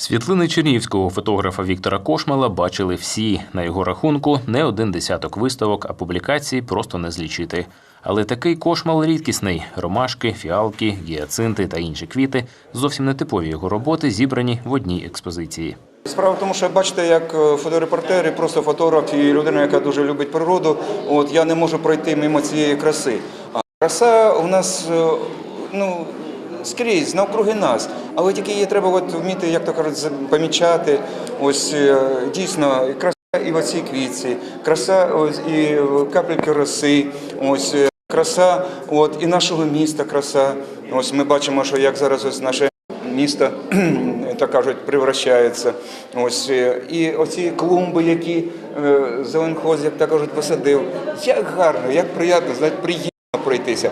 Світлини чернігівського фотографа Віктора Кошмала бачили всі. На його рахунку не один десяток виставок, а публікацій просто не злічити. Але такий кошмал рідкісний: ромашки, фіалки, гіацинти та інші квіти зовсім не типові його роботи зібрані в одній експозиції. Справа в тому, що бачите, як е, фоторепортер і просто фотограф і людина, яка дуже любить природу, от я не можу пройти мимо цієї краси. А краса у нас е, ну, скрізь, навкруги нас. Але тільки її треба от вміти, як то кажуть, помічати. Ось е, дійсно краса і в оцій квітці, краса ось і капельки роси, ось е, краса от, і нашого міста краса. Ось ми бачимо, що як зараз ось наше місто, так кажуть, превращається. Ось е, і оці клумби, які зеленхоз, як так кажуть, посадив. Як гарно, як приємно, знаєте, приємно пройтися.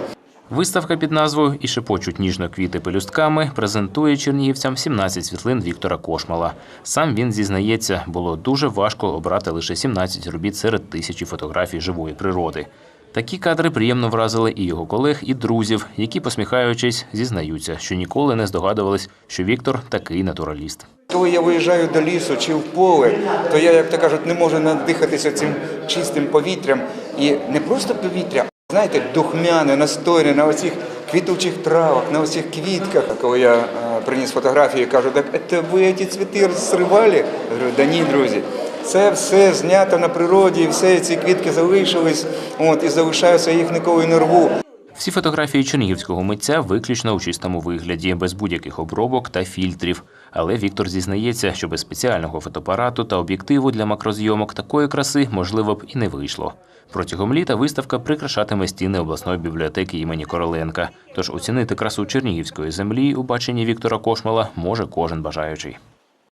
Виставка під назвою І шепочуть ніжно квіти пелюстками презентує чернігівцям 17 світлин Віктора Кошмала. Сам він зізнається, було дуже важко обрати лише 17 робіт серед тисячі фотографій живої природи. Такі кадри приємно вразили і його колег, і друзів, які, посміхаючись, зізнаються, що ніколи не здогадувались, що Віктор такий натураліст. Коли я виїжджаю до лісу чи в поле, то я, як то кажуть, не можу надихатися цим чистим повітрям. І не просто повітря, знаєте, духмяне, настойне на оцих квітучих травах, на оцих квітках. Коли я е, приніс фотографії, кажу, так це ви ці цвіти зривали? Говорю, да ні, друзі. Це все знято на природі, і все ці квітки залишились, от, і залишаються, їх ніколи не рву. Всі фотографії чернігівського митця виключно у чистому вигляді, без будь-яких обробок та фільтрів. Але Віктор зізнається, що без спеціального фотоапарату та об'єктиву для макрозйомок такої краси можливо б і не вийшло. Протягом літа виставка прикрашатиме стіни обласної бібліотеки імені Короленка. Тож оцінити красу чернігівської землі у баченні Віктора Кошмала може кожен бажаючий.